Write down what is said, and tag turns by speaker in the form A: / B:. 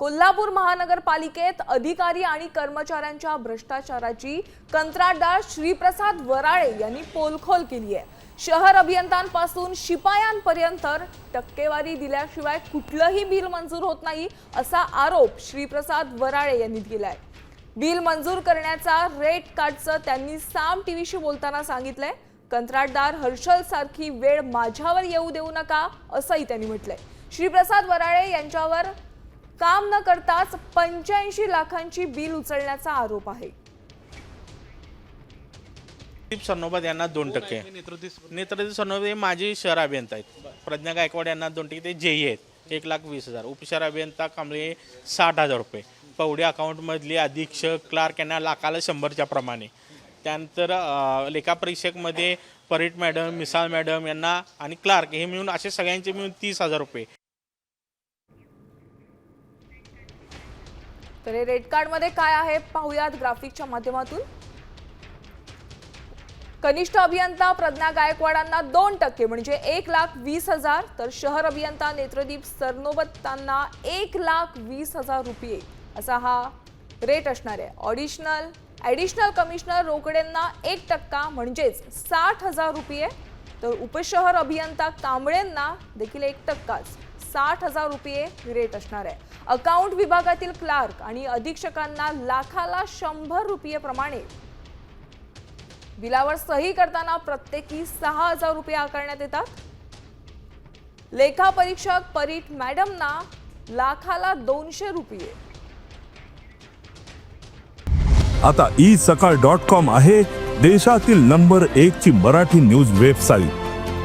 A: कोल्हापूर महानगरपालिकेत अधिकारी आणि कर्मचाऱ्यांच्या भ्रष्टाचाराची कंत्राटदार श्रीप्रसाद वराळे यांनी पोलखोल केली आहे. शहर अभियंत्यांपासून शिपायांपर्यंत टक्केवारी दिल्याशिवाय कुठलंही बिल मंजूर होत नाही असा आरोप श्रीप्रसाद वराळे यांनी केलाय. बिल मंजूर करण्याचा रेट कार्डचं त्यांनी साम टीव्हीशी बोलताना सांगितलंय. कंत्राटदार हर्षल सारखी वेळ माझ्यावर येऊ देऊ नका असंही त्यांनी म्हटलंय. श्रीप्रसाद वराळे यांच्यावर काम न करताच पंच्याऐंशी लाखांची बिल उचलण्याचा आरोप आहे.
B: दीप सरनोबत यांना दोन टक्के. नेत्रदीप सरनोबत हे माजी शहर अभियंता आहेत. प्रज्ञा गायकवाड यांना दोन टक्के. ते जेई आहेत. एक लाख वीस हजार. उपशहर अभियंता कांबळे साठ हजार रुपये. पवडे अकाउंटमधले अधीक्षक क्लार्क यांना लाखाला शंभरच्या प्रमाणे. त्यानंतर अं, लेखा परीक्षकमध्ये परीट मॅडम मिसाळ मॅडम यांना आणि क्लार्क हे मिळून असे सगळ्यांचे मिळून तीस हजार रुपये.
A: तर हे रेड कार्डमध्ये काय आहे पाहूयात ग्राफिकच्या माध्यमातून. कनिष्ठ अभियंता प्रज्ञा गायकवाडांना दोन टक्के म्हणजे एक लाख वीस हजार. तर शहर अभियंता नेत्रदीप सरनोबतांना एक लाख वीस हजार रुपये. असा हा रेट असणार आहे. ऑडिशनल ॲडिशनल कमिशनर रोकडेंना एक टक्का म्हणजेच साठ हजार रुपये. तर उपशहर अभियंता कांबळेंना देखील एक टक्काच. साठ हजार रुपये रेट असणार आहे. अकाउंट विभागातील क्लार्क आणि अधीक्षकांना लाखाला शंभर रुपये प्रमाणे. बिलावर सही करताना प्रत्येकी सहा हजार रुपये आकारण्यात येतात. लेखा परीक्षक परीट मॅडमना लाखाला दोनशे रुपये.
C: आता ई सकाळ डॉट कॉम आहे देशातील नंबर एक ची मराठी न्यूज वेबसाईट